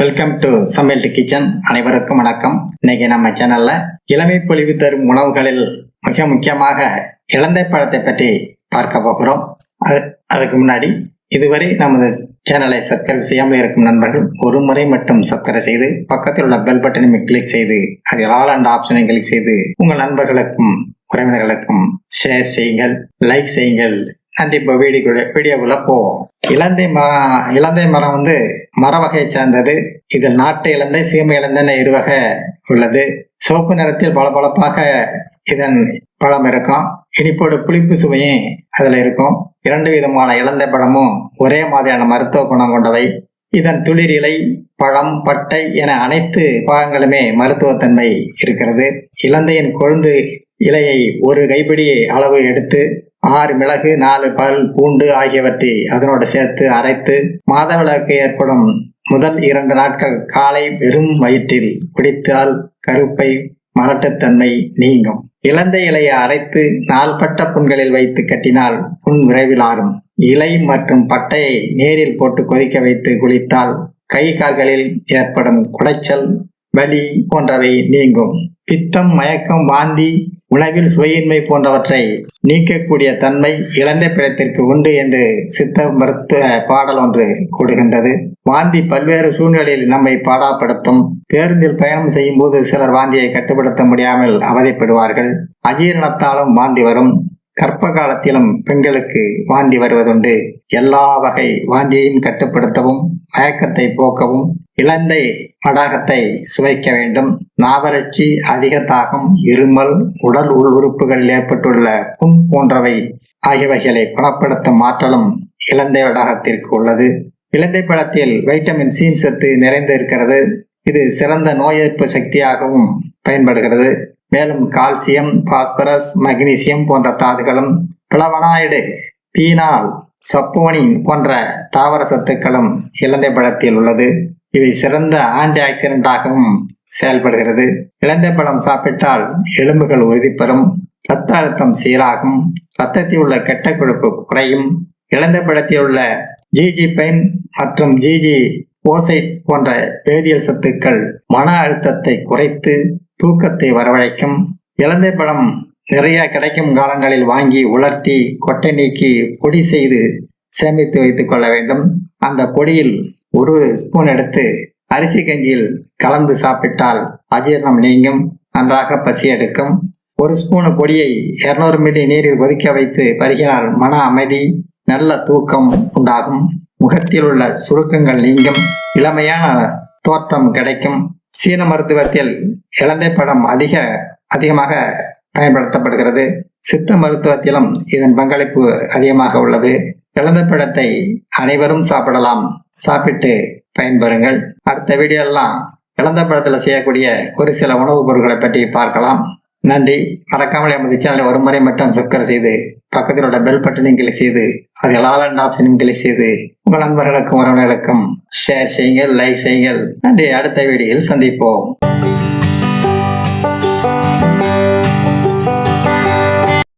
Welcome to சமையல் kitchen அனைவருக்கும் வணக்கம். இன்னைக்கு நம்ம சேனல்ல இளமை பொழிவு தரும் உணவுகளில் மிக முக்கியமாக இளந்தை பழத்தை பற்றி பார்க்க போகிறோம். அது அதுக்கு முன்னாடி இதுவரை நமது சேனலை சப்ஸ்கிரைப் செய்யாமல் இருக்கும் நண்பர்கள் ஒரு முறை மட்டும் சப்ஸ்கிரைப் செய்து பக்கத்தில் உள்ள பெல் பட்டனை கிளிக் செய்து அதில் ஆல் அண்ட் ஆப்ஷனை கிளிக் செய்து உங்கள் நண்பர்களுக்கும் உறவினர்களுக்கும் ஷேர் செய்யுங்கள் லைக் செய்யுங்கள் அண்ட் இப்போ வீடியோக்குள்ள வீடியோக்குள்ள போவோம். இலந்தை மரம் இலந்தை மரம் வந்து மர வகையை சார்ந்தது. இதில் நாட்டு இலந்தை சீமை இலந்தைன்னு இருவகை உள்ளது. சிவப்பு நிறத்தில் பளபளப்பாக இதன் பழம் இருக்கும். இனிப்போடு புளிப்பு சுவையும் அதில் இருக்கும். இரண்டு விதமான இலந்தை பழமும் ஒரே மாதிரியான மருத்துவ குணம் கொண்டவை. இதன் துளிர் இலை பழம் பட்டை என அனைத்து பாகங்களுமே மருத்துவத்தன்மை இருக்கிறது. இலந்தையின் கொழுந்து இலையை ஒரு கைப்பிடி அளவு எடுத்து ஆறு மிளகு நாலு பல் பூண்டு ஆகியவற்றை அதனோடு சேர்த்து அரைத்து மாதவிளக்கு ஏற்படும் முதல் இரண்டு நாட்கள் காலை வெறும் வயிற்றில் குடித்தால் கருப்பை மரட்டுத்தன்மை நீங்கும். இழந்த இலையை அரைத்து நாள்பட்ட புண்களில் வைத்து கட்டினால் புண் விரைவில் ஆறும். இலை மற்றும் பட்டையை நீரில் போட்டு கொதிக்க வைத்து குளித்தால் கை கால்களில் ஏற்படும் குடைச்சல் வலி போன்றவை நீங்கும். பித்தம் மயக்கம் வாந்தி உணவில் சுவையின்மை போன்றவற்றை நீக்கக்கூடிய தன்மை இளந்தை பிழத்திற்கு உண்டு என்று சித்த மருத்துவ பாடல் ஒன்று கூடுகின்றது வாந்தி பல்வேறு சூழ்நிலையில் நம்மை பாடாப்படுத்தும். பேருந்தில் பயணம் செய்யும் போது சிலர் வாந்தியை கட்டுப்படுத்த முடியாமல் அவதிப்படுவார்கள். அஜீரணத்தாலும் வாந்தி வரும். கர்ப்ப காலத்திலும் பெண்களுக்கு வாந்தி வருவதுண்டு. எல்லா வகை வாந்தியையும் கட்டுப்படுத்தவும் மயக்கத்தை போக்கவும் இலந்தை படாகத்தை சுவைக்க வேண்டும். நாவரட்சி அதிக தாகம் இருமல் உடல் உள் உறுப்புகளில் ஏற்பட்டுள்ள புண் போன்றவை ஆகியவைகளை குணப்படுத்தும் ஆற்றலும் இலந்தை வடாகத்திற்கு உள்ளது. இலந்தை பழத்தில் வைட்டமின் சி சத்து நிறைந்து இருக்கிறது. இது சிறந்த நோய் எதிர்ப்பு சக்தியாகவும் பயன்படுகிறது. மேலும் கால்சியம் பாஸ்பரஸ் மக்னீசியம் போன்ற தாதுகளும் பிளவனாய்டு பீனால் சப்போனின் போன்ற தாவர சத்துக்களும் இலந்தை பழத்தில் உள்ளது. இவை சிறந்த ஆன்டி ஆக்சிடென்டாகவும் செயல்படுகிறது. இலந்தை பழம் சாப்பிட்டால் எலும்புகள் உறுதி பெறும் இரத்த அழுத்தம் சீராகும் இரத்தத்தில் உள்ள கெட்ட கொழுப்பு குறையும். இலந்தை பழத்தில் உள்ள ஜிஜி பைன் மற்றும் ஜிஜி ஓசைட் போன்ற வேதியியல் சத்துக்கள் மன அழுத்தத்தை குறைத்து தூக்கத்தை வரவழைக்கும். இலந்தை பழம் நிறைய கிடைக்கும் காலங்களில் வாங்கி உலர்த்தி கொட்டை நீக்கி பொடி செய்து சேமித்து வைத்துக் கொள்ள வேண்டும். அந்த பொடியில் ஒரு ஸ்பூன் எடுத்து அரிசி கஞ்சியில் கலந்து சாப்பிட்டால் அஜீரணம் நீங்கும் நன்றாக பசி எடுக்கும். ஒரு ஸ்பூன் பொடியை இருநூறு மில்லி நீரில் கொதிக்க வைத்து பருகினால் மன அமைதி நல்ல தூக்கம் உண்டாகும். முகத்தில் உள்ள சுருக்கங்கள் நீங்கும் இளமையான தோற்றம் கிடைக்கும். சீன மருத்துவத்தில் இலந்தை படம் அதிக அதிகமாக பயன்படுத்தப்படுகிறது. சித்த மருத்துவத்திலும் இதன் பங்களிப்பு அதிகமாக உள்ளது. இழந்த பழத்தை அனைவரும் சாப்பிடலாம். சாப்பிட்டு பயன்பெறுங்கள். அடுத்த வீடியோலாம் இழந்த பழத்தில் செய்யக்கூடிய ஒரு சில உணவுப் பொருட்களை பற்றி பார்க்கலாம். நன்றி. மறக்காமல் எமது சேனலை ஒரு முறை மட்டும் சப்ஸ்கிரைப் செய்து பக்கத்தில் உள்ள பெல் பட்டனையும் கிளிக் செய்து அதில் ஆல் அண்ட் ஆப்ஷனையும் கிளிக் செய்து உங்கள் நண்பர்களுக்கும் உறவினர்களுக்கும் ஷேர் செய்யுங்கள் லைக் செய்யுங்கள். நன்றி. அடுத்த வீடியோவில் சந்திப்போம்.